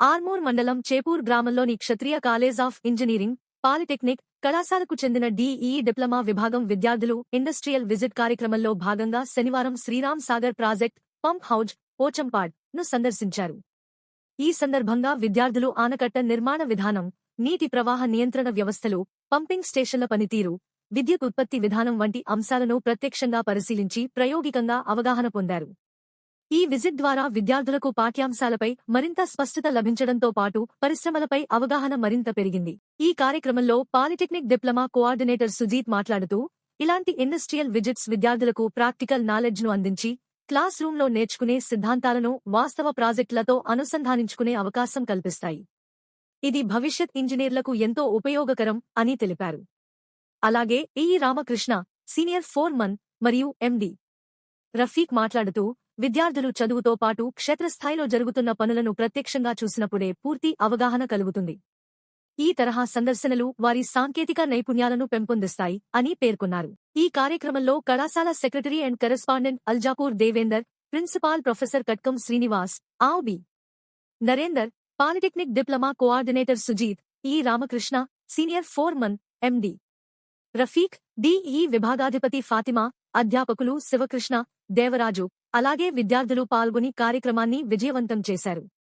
ఆర్మూర్ మండలం చేపూర్ గ్రామంలోని Kshatriya college of engineering polytechnic కళాశాలకు చెందిన డిఈ డిప్లొమా విభాగం విద్యార్థులు ఇండస్ట్రియల్ విజిట్ కార్యక్రమంలో భాగంగా శనివారం Sriram Sagar project pump house పోచంపాడ్ను సందర్శించారు. ఈ సందర్భంగా విద్యార్థులు ఆనకట్ట నిర్మాణ విధానం నీటి ప్రవాహ నియంత్రణ వ్యవస్థలు పంపింగ్ స్టేషన్ల పనితీరు విద్యుత్ ఉత్పత్తి విధానం వంటి అంశాలను ప్రత్యక్షంగా పరిశీలించి ప్రయోగికంగా అవగాహన పొందారు. ఈ విజిట్ ద్వారా విద్యార్థులకు పాఠ్యాంశాలపై మరింత స్పష్టత లభించడంతో పాటు పరిశ్రమలపై అవగాహన మరింత పెరిగింది. ఈ కార్యక్రమంలో పాలిటెక్నిక్ డిప్లొమా కోఆర్డినేటర్ సుజీత్ మాట్లాడుతూ ఇలాంటి ఇండస్ట్రియల్ విజిట్స్ విద్యార్థులకు ప్రాక్టికల్ నాలెడ్జ్ను అందించి క్లాస్ రూంలో నేర్చుకునే సిద్ధాంతాలను వాస్తవ ప్రాజెక్టులతో అనుసంధానించుకునే అవకాశం కల్పిస్తాయి. ఇది భవిష్యత్ ఇంజనీర్లకు ఎంతో ఉపయోగకరం అని తెలిపారు. అలాగే ఈ రామకృష్ణ సీనియర్ ఫోర్మన్ మరియు ఎండి. రఫీక్ మాట్లాడుతూ విద్యార్థులు చదువుతో పాటు క్షేత్రస్థాయిలో జరుగుతున్న పనులను ప్రత్యక్షంగా చూసినప్పుడే పూర్తి అవగాహన కలుగుతుంది. ఈ తరహా సందర్శనలు వారి సాంకేతిక నైపుణ్యాలను పెంపొందిస్తాయి అని పేర్కొన్నారు. ఈ కార్యక్రమంలో కళాశాల secretary and correspondent Aljapur Devender principal professor Katkam Srinivas ఆవుబి Narender polytechnic diploma coordinator Sujith E Ramakrishna senior foreman MD Rafiq DE విభాగాధిపతి Fatima అధ్యాపకులు శివకృష్ణ దేవరాజు అలాగే విద్యార్థులు పాల్గొని కార్యక్రమాన్ని విజయవంతం చేశారు.